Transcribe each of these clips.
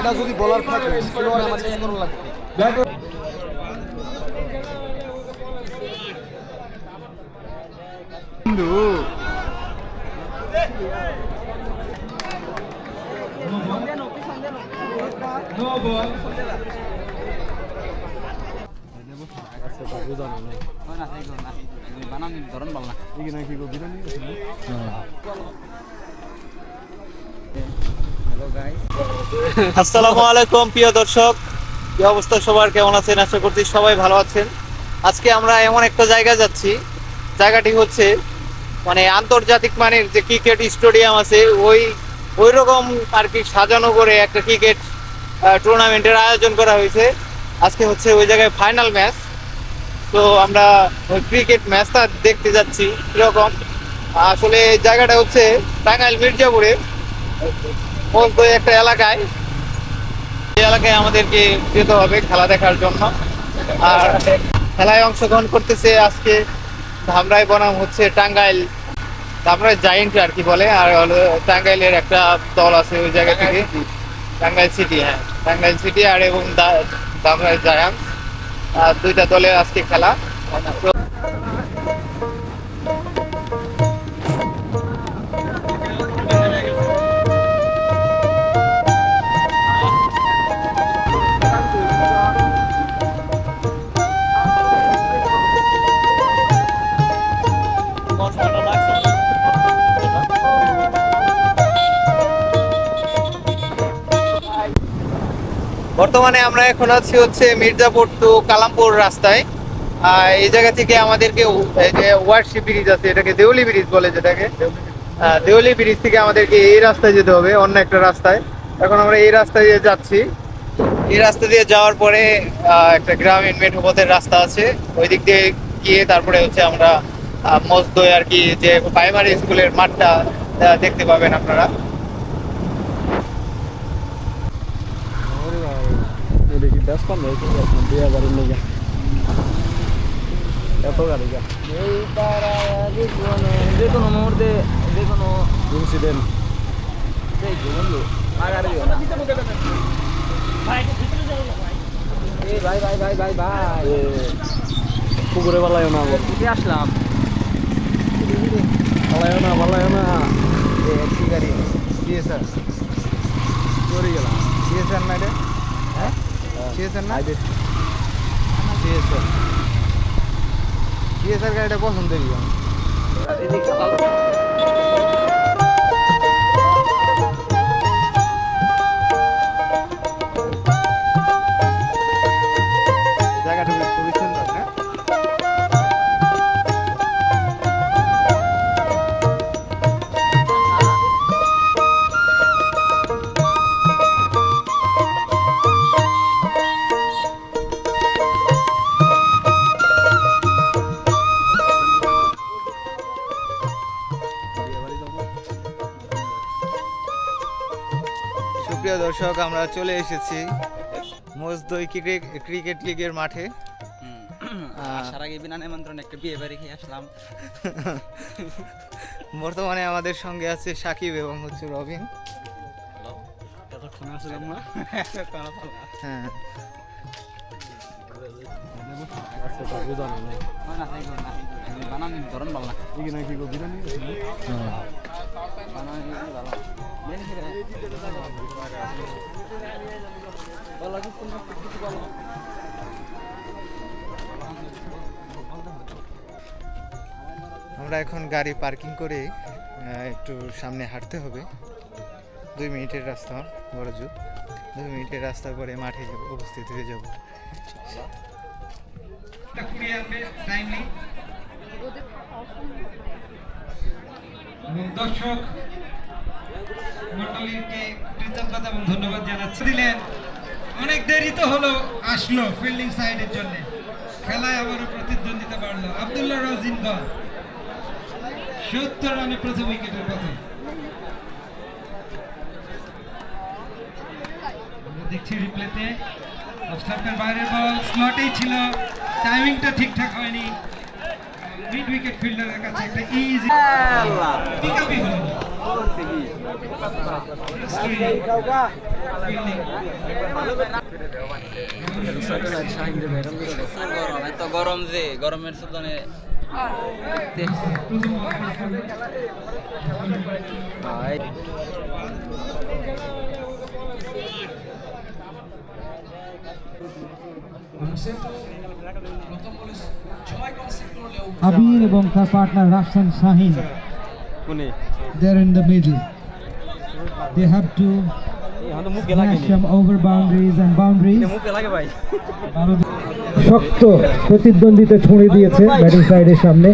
এটা যদি বলার থাকে খেলোয়াড় আমার কিছু করার লাগবে। আসসালামু আলাইকুম, প্রিয় দর্শক। কি অবস্থা সবার? কেমন আছেন? আশা করছি সবাই ভালো আছেন। আজকে আমরা এমন একটা জায়গায় যাচ্ছি। জায়গাটি হচ্ছে মানে আন্তর্জাতিক মানের যে ক্রিকেট স্টেডিয়াম আছে, ওই ওই রকম আর কি সাজানো করে একটা ক্রিকেট টুর্নামেন্টের আয়োজন করা হয়েছে। আজকে হচ্ছে ওই জায়গায় ফাইনাল ম্যাচ। তো আমরা ওই ক্রিকেট ম্যাচটা দেখতে যাচ্ছি কীরকম। আসলে জায়গাটা হচ্ছে টাঙ্গাইল মির্জাপুরে। মজদই একটা এলাকায়। এই এলাকায় আমাদেরকে যেতে হবে খেলা দেখার জন্য। আর খেলায় অংশগ্রহণ করতেছে আজকে ধামরাই বনাম হচ্ছে টাঙ্গাইল। ধামরাই জায়েন্ট আর কি বলে, আর হলো টাঙ্গাইলের একটা দল আছে ওই জায়গা থেকে। টাঙ্গাইল সিটি হ্যাঁ টাঙ্গাইল সিটি আর এবং ধামরাই জায়ান্ট আর দুইটা দলের আজকে খেলা। বর্তমানে আমরা এখন আছি হচ্ছে মির্জাপুর টু কালামপুর রাস্তায়। এই জায়গা থেকে আমাদেরকে এই যে ওয়ার্ডশিপ ব্রিজ আছে, এটাকে দেউলি ব্রিজ বলে যেটাকে। দেউলি ব্রিজ থেকে আমাদেরকে এই রাস্তায় যেতে হবে, অন্য একটা রাস্তায়। এখন আমরা এই রাস্তায় দিয়ে যাচ্ছি। এই রাস্তা দিয়ে যাওয়ার পরে একটা গ্রামীণ মেঠো পথের রাস্তা আছে। ওই দিক দিয়ে গিয়ে তারপরে হচ্ছে আমরা মজদই আর কি যে প্রাইমারি স্কুলের মাঠটা দেখতে পাবেন আপনারা। দেখি ব্যস্ত নেই দুই হাজারের নিয়ে এত গাড়ি যা কোনো মুহূর্তে যে কোনো ইনসিডেন্ট এই ভাই ভাই ভাই ভাই ভাই পুকুরে পালাইও না আসলাম পালাইও না পালাইও না গাড়ি সিএসআর চলে গেলাম সিএসআর না হ্যাঁ সিএসআর না? সিএসআর সিএসআর গাড়িটা পছন্দেরই দর্শক আমরা চলে এসেছি মজদই ক্রিকেট লিগের মাঠে আসার আগে বিনা নিমন্ত্রণ একটা বিয়ে বাড়ি খেয়ে আসলাম বর্তমানে আমাদের সঙ্গে আছে সাকিব এবং হচ্ছে রবিন হ্যাঁ আচ্ছা বানান ধরন ভালো না কি আমরা এখন গাড়ি পার্কিং করে একটু সামনে হাঁটতে হবে। দুই মিনিটের রাস্তা বড় জোর। দুই মিনিটের রাস্তা করে মাঠে উপস্থিত হয়ে যাব। এবং দর্শক মন্ডলীকে কৃতজ্ঞতা এবং ধন্যবাদ জানাচ্ছি। দিলেন, অনেক দেরি তো হলো, আসলো ফিল্ডিং সাইডের জন্য। খেলায় আবারও প্রতিদ্বন্দ্বিতা বাড়লো। আব্দুল্লাহ রাজিন গল সত্তর রানে প্রথম উইকেটের পথে দেখছি রিপ্লেতে বাইরের বল স্লটেই ছিল। টাইমিংটা ঠিকঠাক হয়নি। মিড উইকেট ফিল্ডারের কাছে একটা ইজি পিকআপই হলো গরম যে গরমের সুতনে আবির এবং তার partner Rafsan Shahin. they're in the middle. They have to smash some over boundaries and boundaries. শক্ত প্রতিদ্বন্দ্বিতা ছুঁড়ে দিয়েছে ব্যাটিং সাইডের সামনে।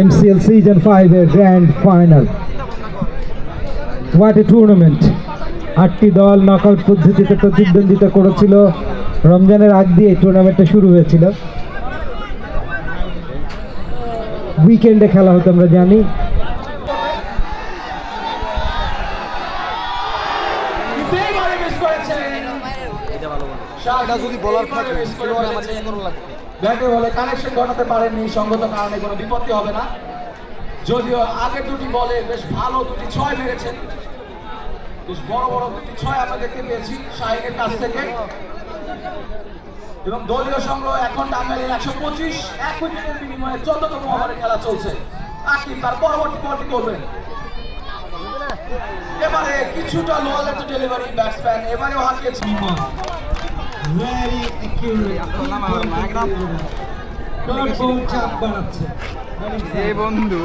এমসিএল সিজন ফাইভ এর grand final what a tournament আটটি দল নকআউট পদ্ধতিতে প্রতিদ্বন্দ্বিতা করেছিল। রমজানের আগ দিয়ে টুর্নামেন্টটা শুরু হয়েছিল। উইকেন্ডে খেলা হতো আমরা জানি। এটা যদি বলার থাকে খেলোয়াড় আমার চেঞ্জ করা লাগবে ব্যাটে বলে কানেকশন ঘটাতে পারেননি সঙ্গত কারণে কোনো বিপত্তি হবে না। যদিও আগের দুটি বলে বেশ ভালো দুটি ছয় মেরেছেন। বেশ বড় বড় দুটি ছয় আমরা দেখতে পেয়েছি শাহিনের কাছ থেকে। এবং দলীয় সংগ্রহ এখন টাঙ্গাইলের একশো পঁচিশ এক উইকেটের বিনিময়ে চোদ্দতম ওভারে খেলা চলছে। আকিব তার পরবর্তী বলটি করবেন। এবারে কিছুটা লোয়াল একটা ডেলিভারি ব্যাটসম্যান এবারেও হাঁকিয়েছে ভেরি ডট বল চাপ বাড়াচ্ছে। এ বন্ধু।